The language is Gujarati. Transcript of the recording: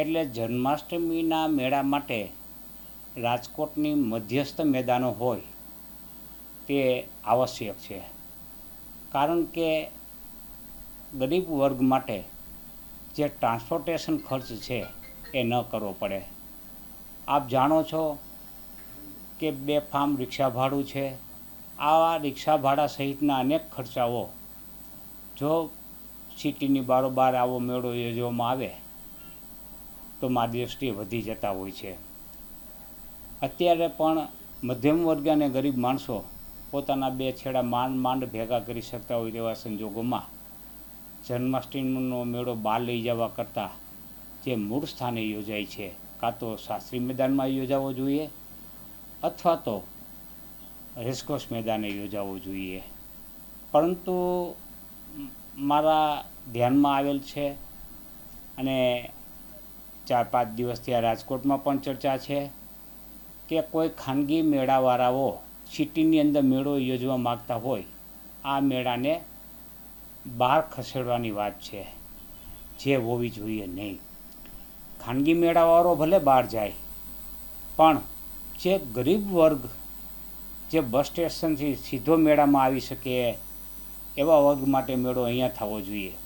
એટલે જન્માષ્ટમીના મેળા માટે રાજકોટની મધ્યસ્થ મેદાનો હોય તે આવશ્યક છે. કારણ કે ગરીબ વર્ગ માટે જે ટ્રાન્સપોર્ટેશન ખર્ચ છે એ ન કરવો પડે. આપ જાણો છો કે બે ફાર્મ રિક્ષા ભાડું છે. આવા રિક્ષા ભાડા સહિતના અનેક ખર્ચાઓ જો સિટીની બારોબાર આવો મેળો યોજવામાં આવે તો મારી દૃષ્ટિએ વધી જતા હોય છે. અત્યારે પણ મધ્યમ વર્ગ અને ગરીબ માણસો પોતાના બે છેડા માંડ માંડ ભેગા કરી શકતા હોય તેવા સંજોગોમાં જન્માષ્ટમીનો મેળો બહાર લઈ જવા કરતાં જે મૂળ સ્થાને યોજાય છે, કાં તો શાસ્ત્રી મેદાનમાં યોજાવો જોઈએ અથવા તો રેસકોર્સ મેદાને યોજાવો જોઈએ. પરંતુ મારા ધ્યાનમાં આવેલ છે અને ચાર પાંચ દિવસથી આ રાજકોટમાં પણ ચર્ચા છે કે કોઈ ખાનગી મેળાવાળાઓ સિટીની અંદર મેળો યોજવા માગતા હોય, આ મેળાને બહાર ખસેડવાની વાત છે. જે હોવી જોઈએ નહીં. ખાનગી મેળાવાળો ભલે બહાર જાય, પણ જે ગરીબ વર્ગ જે બસ સ્ટેશનથી સીધો મેળામાં આવી શકે, એવા વર્ગ માટે મેળો અહીંયા થવો જોઈએ.